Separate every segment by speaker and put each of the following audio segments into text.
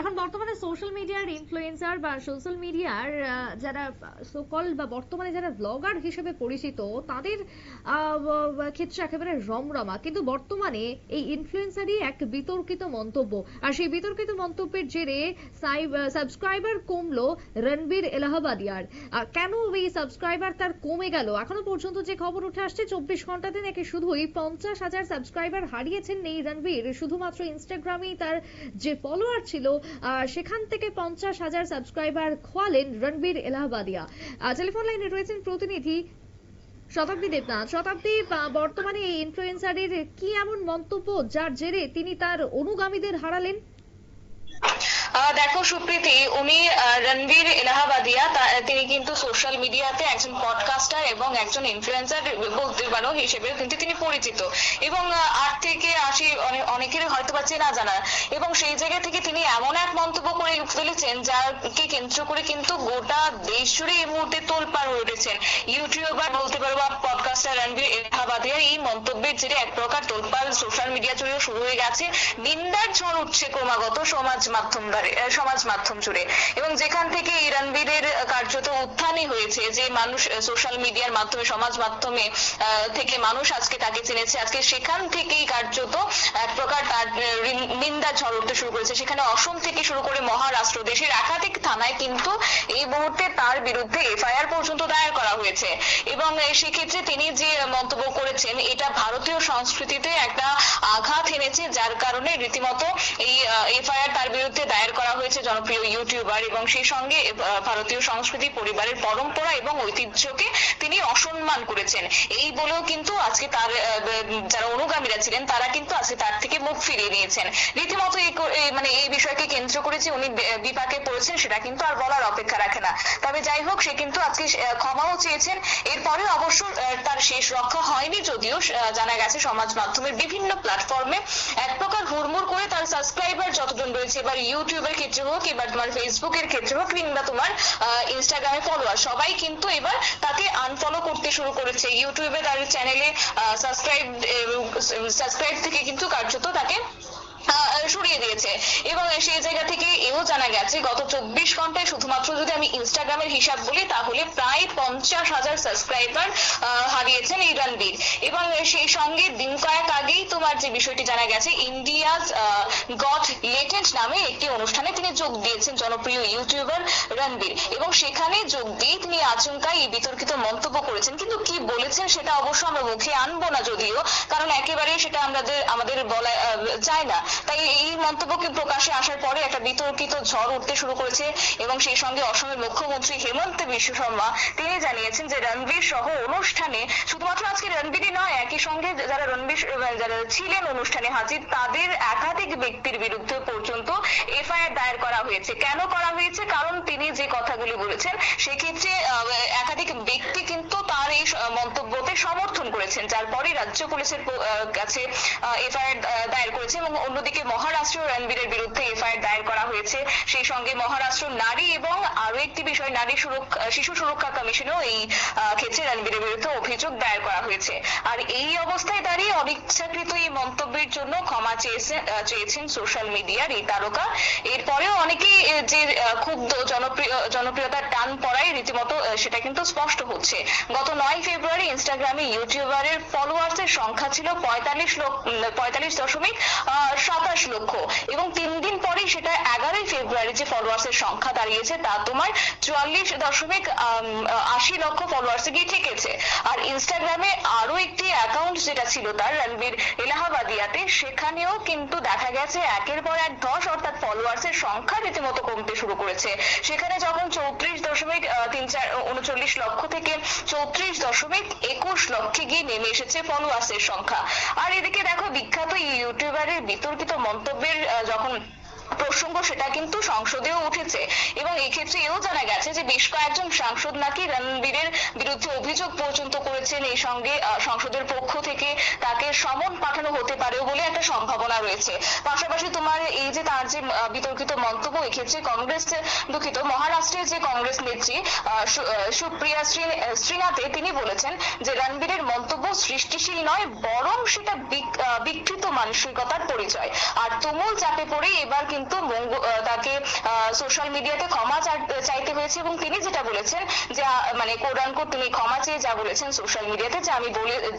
Speaker 1: এখন বর্তমানে সোশ্যাল মিডিয়ার ইনফ্লুয়েন্সার বা সোশ্যাল মিডিয়ার যারা সকল বা বর্তমানে যারা ব্লগার হিসেবে পরিচিত, তাদের ক্ষেত্রে একেবারে রমরমা। কিন্তু বর্তমানে এই ইনফ্লুয়েন্সারই এক বিতর্কিত মন্তব্য। আর সেই বিতর্কিত মন্তব্যের জেরে সাবস্ক্রাইবার কমলো রণবীর এলাহাবাদিয়ার। কেন এই সাবস্ক্রাইবার তার কমে গেল? এখনও পর্যন্ত যে খবর উঠে আসছে, চব্বিশ ঘন্টাতে নাকি শুধুই পঞ্চাশ হাজার সাবস্ক্রাইবার হারিয়েছেন এই রণবীর। শুধুমাত্র ইনস্টাগ্রামেই তার যে ফলোয়ার ছিল সেখান থেকে পঞ্চাশ হাজার সাবস্ক্রাইবার খোয়ালেন রণবীর এলাহাবাদিয়া। টেলিফোন লাইনে রয়েছেন প্রতিনিধি শতাব্দী দেবনাথ। শতাব্দী বর্তমানে এই ইনফ্লুয়েন্সারের কি এমন মন্তব্য যার জেরে তিনি তার অনুগামীদের হারালেন?
Speaker 2: দেখো সুপ্রীতি, উনি রণবীর এলাহাবাদিয়া তিনি কিন্তু সোশ্যাল মিডিয়াতে একজন পডকাস্টার এবং একজন ইনফ্লুয়েন্সার বলতে পারো হিসেবে কিন্তু তিনি পরিচিত। এবং আট থেকে আশি অনেকের হয়তো বা চেনা জানা। এবং সেই জায়গা থেকে তিনি এমন এক মন্তব্য করে ফেলেছেন যাকে কেন্দ্র করে কিন্তু গোটা দেশ জুড়ে এই মুহূর্তে তোলপাড় হয়ে উঠেছেন। ইউটিউবার বলতে পারো বা পডকাস্টার রণবীর এলাহাবাদিয়ার এই মন্তব্যের জেরে এক প্রকার তোলপাড় সোশ্যাল মিডিয়া জুড়েও শুরু হয়ে গেছে। নিন্দার ঝড় উঠছে ক্রমাগত সমাজ মাধ্যম দ্বারে- সমাজ মাধ্যম জুড়ে। এবং যেখান থেকে এই কার্যত উত্থানই হয়েছে, যে মানুষ সোশ্যাল মিডিয়ার মাধ্যমে, সমাজ মাধ্যমে থেকে মানুষ আজকে তাকে চিনেছে, আজকে সেখান থেকেই কার্যত এক প্রকার তার নিন্দার ঝড় উঠতে শুরু করেছে। সেখানে অসম থেকে শুরু করে মহারাষ্ট্র, দেশের একাধিক থানায় কিন্তু এই মুহূর্তে তার বিরুদ্ধে এফআইআর পর্যন্ত দায়ের করা হয়েছে। এবং সেক্ষেত্রে তিনি যে মন্তব্য করেছেন, এটা ভারতীয় সংস্কৃতিতে একটা এনেছে যার কারণে রীতিমতো এই এফআইআর তার বিরুদ্ধে দায়ের করা হয়েছে জনপ্রিয় ইউটিউবার এবং সেই সঙ্গে ভারতীয় সংস্কৃতি পরিবারের পরম্পরা এবং ঐতিহ্যকে তিনি অসম্মান করেছেন। এই বলেও কিন্তু আজকে তার যারা অনুগামীরা ছিলেন, তারা কিন্তু আজকে তার থেকে মুখ ফিরিয়ে নিয়েছেন। রীতিমতো মানে এই বিষয়কে কেন্দ্র করে যে উনি বিপাকে পড়েছেন, সেটা কিন্তু আর বলার অপেক্ষা রাখে না। তবে যাই হোক, সে কিন্তু আজকে ক্ষমাও চেয়েছেন। এরপরে অবশ্য তার শেষ রক্ষা হয়নি যদিও জানা গেছে সমাজ মাধ্যমের বিভিন্ন প্ল্যাটফর্মে। এক প্রকার হুড়মুড় করে তার সাবস্ক্রাইবার যতজন রয়েছে, এবার ইউটিউবের ক্ষেত্রে হোক, এবার তোমার ফেসবুকের ক্ষেত্রে হোক, কিংবা তোমার ইনস্টাগ্রামে ফলোয়ার সবাই কিন্তু এবার তাকে আনফলো করতে শুরু করেছে। ইউটিউবে তার চ্যানেলে সাবস্ক্রাইব সাবস্ক্রাইব থেকে কিন্তু কার্যত তাকে সরিয়ে দিয়েছে। এবং সেই জায়গা থেকে এও জানা গেছে, গত চব্বিশ ঘন্টায় শুধুমাত্র যদি আমি ইনস্টাগ্রামের হিসাব বলি, তাহলে প্রায় পঞ্চাশ হাজার সাবস্ক্রাইবার হারিয়েছেন এই রণবীর। এবং সেই সঙ্গে দিন কয়েক আগেই তোমার যে বিষয়টি জানা গেছে, ইন্ডিয়াজ গট লেটেন্ট নামে একটি অনুষ্ঠানে তিনি যোগ দিয়েছেন জনপ্রিয় ইউটিউবার রণবীর। এবং সেখানে যোগ দিয়ে তিনি আচমকাই এই বিতর্কিত মন্তব্য করেছেন। কিন্তু কি বলেছেন সেটা অবশ্য আমরা মুখে আনব না যদিও, কারণ একেবারে সেটা আমাদের আমাদের বলা যায় না। তাই এই মন্তব্যকে প্রকাশে আসার পরে একটা বিতর্কিত ঝড় উঠতে শুরু করেছে এবং সেই সঙ্গে অসমের মুখ্যমন্ত্রী হেমন্ত বিশ্ব শর্মা তিনি জানিয়েছেন যে রণবীর সহ অনুষ্ঠানে শুধুমাত্র আজকে রণবীরই নয়, একই সঙ্গে যারা রণবীর যারা ছিলেন অনুষ্ঠানে হাজির। তাদের একাধিক ব্যক্তির বিরুদ্ধে পর্যন্ত এফআইআর দায়ের করা হয়েছে। কেন করা হয়েছে? কারণ তিনি যে কথাগুলি বলেছেন, সেক্ষেত্রে একাধিক ব্যক্তি কিন্তু তার এই মন্তব্যতে সমর্থন করেছেন, যার পরে রাজ্য পুলিশের কাছে এফআইআর দায়ের করেছে এবং অন্যদিকে মহারাষ্ট্র রণবীরের বিরুদ্ধে এফআইআর দায়ের করা হয়েছে। সেই সঙ্গে মহারাষ্ট্র নারী এবং আরও একটি বিষয়, নারী সুরক্ষা শিশু সুরক্ষা কমিশনেও এই ক্ষেত্রে রণবীরের বিরুদ্ধে অভিযোগ দায়ের করা হয়েছে। আর এই অবস্থায় দাঁড়িয়ে অনিচ্ছাকৃত মন্তব্যের জন্য ক্ষমা চেয়েছেন চেয়েছেন সোশ্যাল মিডিয়ার এই তারকা। এরপরেও অনেকেই যে খুব জনপ্রিয়, জনপ্রিয়তার টান পড়ায় রীতিমতো সেটা কিন্তু স্পষ্ট হচ্ছে। গত নয় ফেব্রুয়ারি ইনস্টাগ্রামে ইউটিউবারের ফলোয়ার্স এর সংখ্যা ছিল পঁয়তাল্লিশ লক্ষ পঁয়তাল্লিশ দশমিক সাতাশ লক্ষ। এবং তিন দিন পরেই সেটা এগারোই ফেব্রুয়ারি যে ফলোয়ার্স এর সংখ্যা দাঁড়িয়েছে, তা তোমার চুয়াল্লিশ দশমিক আশি লক্ষ ফলোয়ার্স গিয়ে ঠেকেছে। আর ইনস্টাগ্রামে আরও একটি অ্যাকাউন্ট যেটা ছিল তার, রণবীর এলাহাবাদিয়াতে, সেখানেও কিন্তু দেখা গেছে একের পর এক ধস অর্থাৎ ফলোয়ার্স এর সংখ্যা রীতিমতো কমতে শুরু করেছে। সেখানে যখন চৌত্রিশ দশমিক তিন চার উনচল্লিশ লক্ষ থেকে চৌত্রিশ দশমিক একুশ লক্ষে গিয়ে নেমে এসেছে ফলোয়ার্স এর সংখ্যা। আর এদিকে দেখো বিখ্যাত ইউটিউবারের বিতর্কিত মন্তব্যের যখন প্রসঙ্গ সেটা কিন্তু সংসদেও উঠেছে। এবং এক্ষেত্রে এও জানা গেছে যে বেশ কয়েকজন সাংসদ নাকি রণবীরের বিরুদ্ধে অভিযোগ পর্যন্ত করেছেন। এই সঙ্গে সংসদের পক্ষ থেকে তাকে সমন পাঠানো হতে পারে বলে একটা সম্ভাবনা রয়েছে। পাশাপাশি তোমার এই যে তার যে বিতর্কিত মন্তব্য, এক্ষেত্রে কংগ্রেস দুঃখিত, মহারাষ্ট্রের যে কংগ্রেস নেত্রী সুপ্রিয়া শ্রী- শ্রীনাথে তিনি বলেছেন যে রণবীরের মন্তব্য সৃষ্টিশীল নয়, বরং সেটা বিকৃত মানসিকতার পরিচয়। আর তুমুল চাপে পড়ে এবার কিন্তু তাকে সোশ্যাল মিডিয়াতে ক্ষমা চাইতে হয়েছে এবং তিনি যেটা বলেছেন যে মানে কোরআনকোট তিনি ক্ষমা চেয়ে যা বলেছেন সোশ্যাল মিডিয়াতে যে আমি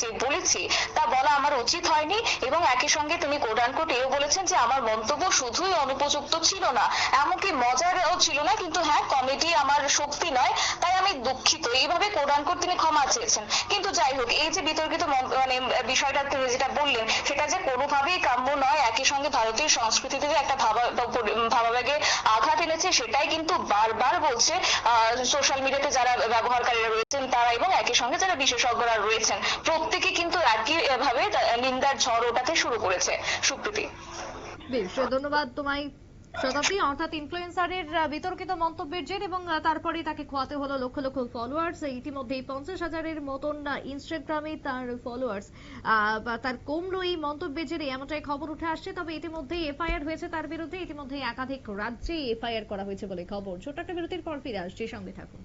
Speaker 2: যে বলেছি, তা বলা আমার উচিত হয়নি এবং একই সঙ্গে তিনি কোরআনকোট এও বলেছেন যে আমার মন্তব্য শুধুই অনুপযুক্ত ছিল না, এমনকি মজারও ছিল না, কিন্তু হ্যাঁ কমেডি আমার শক্তি নয়, তাই আমি দুঃখিত। এইভাবে কোরআন কোরআনকোট তিনি ক্ষমা চেয়েছেন। কিন্তু যাই হোক, এই যে বিতর্কিত মানে বিষয়টা তিনি যেটা বললেন, সেটা যে কোনোভাবেই কাম্য নয়, একই সঙ্গে ভারতীয় সংস্কৃতিতে যে একটা ভাবা ভাবাবেগে আঘাত এনেছে, সেটাই কিন্তু বারবার বলছে সোশ্যাল মিডিয়াতে যারা ব্যবহারকারীরা রয়েছেন তারা এবং একই সঙ্গে যারা বিশেষজ্ঞরা রয়েছেন, প্রত্যেকে কিন্তু একই ভাবে নিন্দার ঝড় ওঠাতে শুরু করেছে। সুপ্রীতি।
Speaker 1: বেশ, ধন্যবাদ তোমায়। শতাব্দী অর্থাৎ ইনফ্লুয়েন্সারের বিতর্কিত মন্তব্যের জের এবং তারপরে তাকে খোয়াতে হলো লক্ষ লক্ষ ফলোয়ার্স ইতিমধ্যেই পঞ্চাশ হাজারের মতন ইনস্টাগ্রামে তার ফলোয়ার্স তার কমলো এই মন্তব্যের জেরে, এমনটাই খবর উঠে আসছে। তবে ইতিমধ্যে এফআইআর হয়েছে তার বিরুদ্ধে। ইতিমধ্যে একাধিক রাজ্যে এফআইআর করা হয়েছে বলে খবর। ছোট একটা বিরতির পর ফিরে আসছে। সঙ্গে থাকুন।